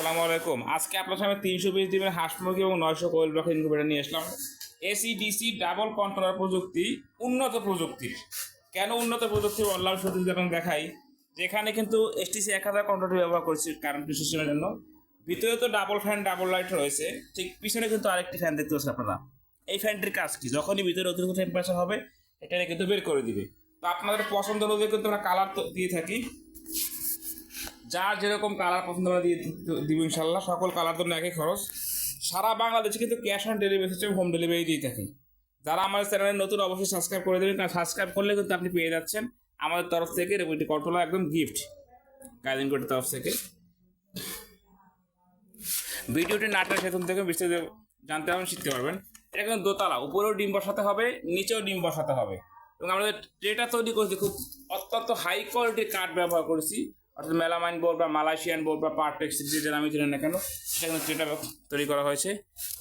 আসসালামু আলাইকুম। আজকে আপনার সামনে তিনশো পিস দিবেন হাঁস মুরগি এবং নয়শো কোয়েল ব্লক ইনকুবেটার নিয়ে আসলাম। এসি ডিসি ডাবল কন্ট্রোলার প্রযুক্তি, উন্নত প্রযুক্তির কেন উন্নত প্রযুক্তি বললাম শুধু যখন দেখাই, যেখানে কিন্তু এসটিসি এক হাজার কন্ট্রোলটি ব্যবহার করছি কারেন্ট সিস্টেমের জন্য। ভিতরে তো ডাবল ফ্যান ডাবল লাইট রয়েছে। ঠিক পিছনে কিন্তু আরেকটি ফ্যান দেখতে পাচ্ছেন আপনারা। এই ফ্যানটির কাজ কি? যখনই ভিতরে অতিরিক্ত টেম্পারেচার হবে, এটা কিন্তু বের করে দিবে। তো আপনাদের পছন্দ অনুযায়ী কিন্তু আমরা কালার দিয়ে থাকি। যার যেরকম কালার পছন্দ আমরা দিয়ে দিব ইনশাল্লাহ সকল কালার জন্য একই খরচ। সারা বাংলাদেশে কিন্তু cash on delivery system home delivery দিয়ে থাকি। যারা আমাদের চ্যানেলে নতুন অবশ্যই সাবস্ক্রাইব করে দেবেন, কারণ সাবস্ক্রাইব করলে কিন্তু আপনি পেয়ে যাচ্ছেন আমাদের তরফ থেকে রেগুলেটি কন্ট্রোলার একদম গিফট গাইডিং কোর্টের তরফ থেকে। ভিডিওটি নাটের সেতন থেকে বিস্তারিত জানতে পারবেন, শিখতে পারবেন। এটা কিন্তু দোতলা, উপরেও ডিম বসাতে হবে, নিচেও ডিম বসাতে হবে। এবং আমাদের ট্রেটা তৈরি করেছি, খুব অত্যন্ত হাই কোয়ালিটির কাঠ ব্যবহার করেছি। অর্থাৎ মেলামাইন বোর্ড বা মালয়েশিয়ান বোর্ড বা পার্টেক্স যে আমি চিনি না কেন সেটা কিন্তু ট্রেটা তৈরি করা হয়েছে।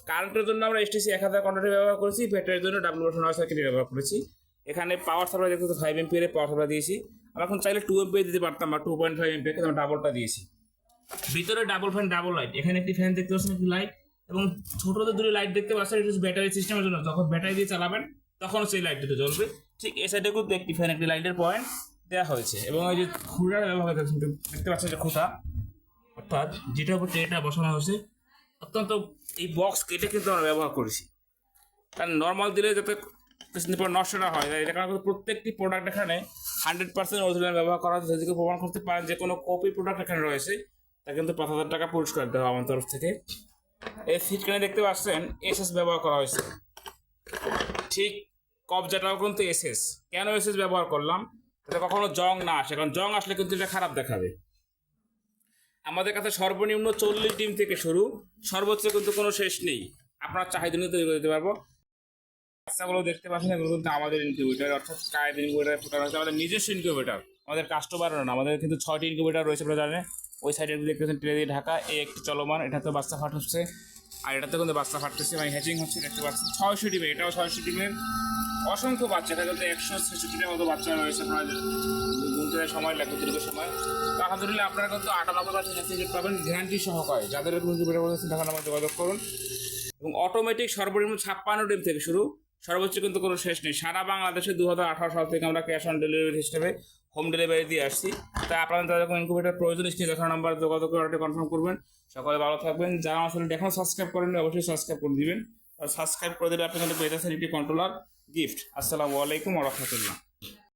কারেন্টের জন্য আমরা এসটিসি এক হাজার কন্ট্রাক্টর ব্যবহার করেছি ব্যাটারির জন্য ডাব্লিউ বসন নয় সার্কিট ব্যবহার করেছি। এখানে পাওয়ার সাপ্লাই দেখতে ফাইভ এমপিয়ার পাওয়ার সাপ্লাই দিয়েছি। আমরা এখন চাইলে টু এমপিয়ার দিতে পারতাম বা টু পয়েন্ট ফাইভ এমপিয়ার আমরা ডাবলটা দিয়েছি। ভিতরে ডাবল ফ্যান ডাবল লাইট এখানে একটি ফ্যান দেখতে পাচ্ছেন, একটি লাইট এবং ছোটদের দুটি লাইট দেখতে পাচ্ছেন, এটা ব্যাটারি সিস্টেমের জন্য। যখন ব্যাটারি দিয়ে চালাবেন তখন সেই লাইট দুটো জ্বলবে। ঠিক এই সাইডে কিন্তু একটি ফ্যান একটি লাইটের পয়েন্ট দেওয়া হয়েছে এবং এই যে খুঁড়া ব্যবহার দেখতে পাচ্ছেন যে খুঁটা, অর্থাৎ যেটার উপর ট্রেটা বসানো হয়েছে, অত্যন্ত এই বক্স কেটে কিন্তু আমরা ব্যবহার করেছি। কারণ নর্মাল দিলে যাতে নষ্ট না হয় এটা কারণে প্রত্যেকটি প্রোডাক্ট এখানে হান্ড্রেড পার্সেন্ট অরিজিনাল ব্যবহার করা হচ্ছে যদি প্রমাণ করতে পারেন যে কোনো কপি প্রোডাক্ট এখানে রয়েছে, তা কিন্তু পাঁচ হাজার টাকা পুরস্কার দেওয়া আমার তরফ থেকে। এই সিটখানে দেখতে পাচ্ছেন এসএস ব্যবহার করা হয়েছে। ঠিক কবজাটাও কিন্তু এসএস কেন এসএস ব্যবহার করলাম? যাতে কখনো জং না আসে, কারণ জং আসলে কিন্তু এটা খারাপ দেখাবে। আমাদের কাছে সর্বনিম্ন চল্লিশ ডিম থেকে শুরু, সর্বোচ্চ কিন্তু কোনো শেষ নেই। আপনার চাহিদা নিয়ে তৈরি করে দিতে পারব। বাচ্চাগুলো দেখতে পাচ্ছেন, এগুলো কিন্তু আমাদের ইনকিউবেটার অর্থাৎ কায়েদ ইনকিউবেটার ফুটানো হচ্ছে আমাদের নিজস্ব ইনকিউবেটার আমাদের কাস্টমার না, আমাদের কিন্তু ছয়টি ইনকিউবেটার রয়েছে আপনারা জানেন। ওই সাইডে দেখতে পাচ্ছেন ট্রে দিয়ে ঢাকা এই একটি চলমান, এটা তো বাচ্চা ফাট হচ্ছে আর এটাতে কিন্তু বাচ্চা ফাটতেছে মানে হ্যাচিং হচ্ছে, দেখতে পাচ্ছেন। ছয়শো ডিমে এটাও ছয়শো ডিমের। অসংখ্য বাচ্চা এটা কিন্তু একশো ছেষট্টিটার মতো বাচ্চা রয়েছে আপনারা গুনতে সময় লাগবে দীর্ঘ সময়। তো আলহামদুলিল্লাহ, আপনারা কিন্তু আটানব্বই পার্সেন্ট সার্টিফিকেট পাবেন গ্যারান্টি সহকারে। যাদের এরকম ইনকিউবেটার বলতেছে তখন আমার যোগাযোগ করুন। এবং অটোমেটিক সর্বনিম্ন ছাপ্পান্ন ডিম থেকে শুরু, সর্বোচ্চ কিন্তু কোনো শেষ নেই। সারা বাংলাদেশে দু হাজার আঠারো সাল থেকে আমরা ক্যাশ অন ডেলিভারি হিসেবে হোম ডেলিভারি দিয়ে আসছি। তাই আপনাদের যারা যখন ইনকিউবেটার প্রয়োজন স্ক্রিনে দেখানো নাম্বার যোগাযোগ করে অর্ডারটি কনফার্ম করবেন। সকলে ভালো থাকবেন। যারা আমার চ্যানেলটি এখনও সাবস্ক্রাইব করেন অবশ্যই সাবস্ক্রাইব করে দিবেন। আর সাবস্ক্রাইব করে দিলে আপনি কিন্তু পেয়ে যাচ্ছেন একটি কন্ট্রোলার গিফট আসসালামু আলাইকুম রহমতুল্লাহ